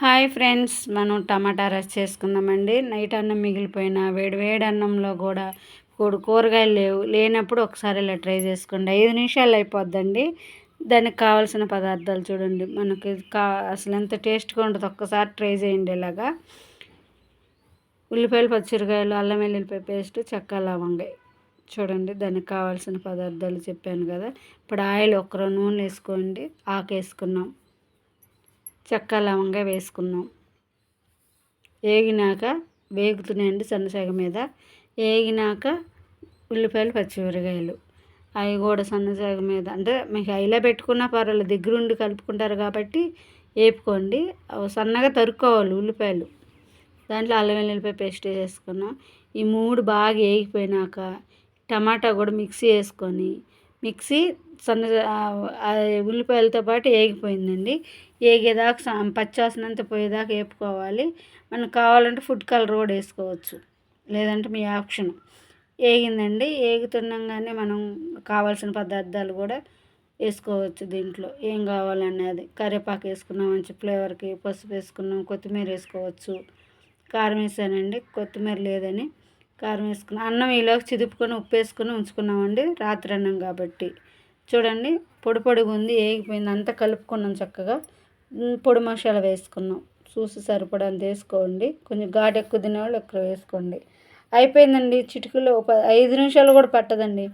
Hi friends మనం టమాటా రస్ చేసుకుందామండి. Night అన్నం మిగిలిపోయిన వేడి వేడి అన్నంలో కూడా కూరగాయలు లేవు. లేనప్పుడు ఒకసారి ఇలా ట్రై చేసుకోండి. ఐదు నిమిషాలు అయిపోద్దండి. దానికి కావాల్సిన పదార్థాలు చూడండి. మనకి కా అసలు ఎంత టేస్ట్గా ఉంటుంది ఒక్కసారి ట్రై చేయండి ఇలాగా. ఉల్లిపాయలు పచ్చిమిరకాయలు అల్లం వెల్లుల్లిపాయ పేస్ట్ చెక్క లవంగాయ చూడండి దానికి కావాల్సిన పదార్థాలు చెప్పాను కదా. ఇప్పుడు ఆయిల్ ఒక్కరో నూనె వేసుకోండి. ఆకేసుకున్నాం. చెక్క లవంగా వేసుకున్నాం వేగినాక వేగుతున్నాయండి సన్నసగ మీద వేగినాక ఉల్లిపాయలు పచ్చిమిరకాయలు. అవి కూడా సన్నసగ మీద అంటే మీకు అయిలా పెట్టుకున్నా పర్వాలేదు దగ్గరుండి కలుపుకుంటారు కాబట్టి వేపుకోండి. సన్నగా తరుక్కోవాలి ఉల్లిపాయలు. దాంట్లో అల్లం వెల్లుల్లిపాయ పేస్ట్ వేసేసుకున్నాం ఈ మూడు బాగా వేగిపోయినాక టమాటా కూడా మిక్సీ వేసుకొని మిక్సీ సన్న ఉల్లిపాయలతో పాటు వేగిపోయిందండి వేగేదాకా పచ్చివాసనంతా పోయేదాకా వేపుకోవాలి మనకు కావాలంటే ఫుడ్ కలర్ కూడా వేసుకోవచ్చు. లేదంటే మీ ఆప్షన్. వేగిందండి వేగుతుండగానే మనం కావాల్సిన పదార్థాలు కూడా వేసుకోవచ్చు దీంట్లో. ఏం కావాలనేది కరివేపాకు వేసుకున్నాం మంచి ఫ్లేవర్కి పసుపు వేసుకున్నాం కొత్తిమీర వేసుకోవచ్చు. కారం వేసానండి. కొత్తిమీర లేదని. కారం వేసుకున్నాం అన్నం ఈలోకి చిదుపుకొని ఉప్పు వేసుకొని ఉంచుకున్నామండి రాత్రి అన్నం కాబట్టి. చూడండి పొడి పొడిగా ఉంది ఏగిపోయింది అంతా కలుపుకున్నాం చక్కగా. పొడి మసాలా వేసుకున్నాం. చూసి సరిపడంత వేసుకోండి. కొంచెం ఘాటు ఎక్కువ తినేవాళ్ళు ఎక్కువ వేసుకోండి. అయిపోయిందండి చిటికలో ఒక ఐదు నిమిషాలు కూడా పట్టదండి.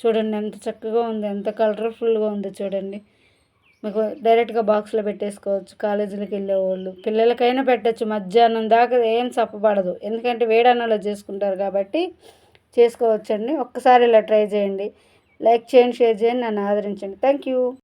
చూడండి ఎంత చక్కగా ఉంది ఎంత కలర్ఫుల్గా ఉంది చూడండి. మీకు డైరెక్ట్గా బాక్స్లో పెట్టేసుకోవచ్చు. కాలేజీలకు వెళ్ళేవాళ్ళు. పిల్లలకైనా పెట్టచ్చు. మధ్యాహ్నం దాకా ఏం చప్పబడదు ఎందుకంటే వేడన్నంలో చేసుకుంటారు కాబట్టి చేసుకోవచ్చండి. ఒక్కసారి ఇలా ట్రై చేయండి. లైక్ చేయండి షేర్ చేయండి నన్ను ఆదరించండి. Thank you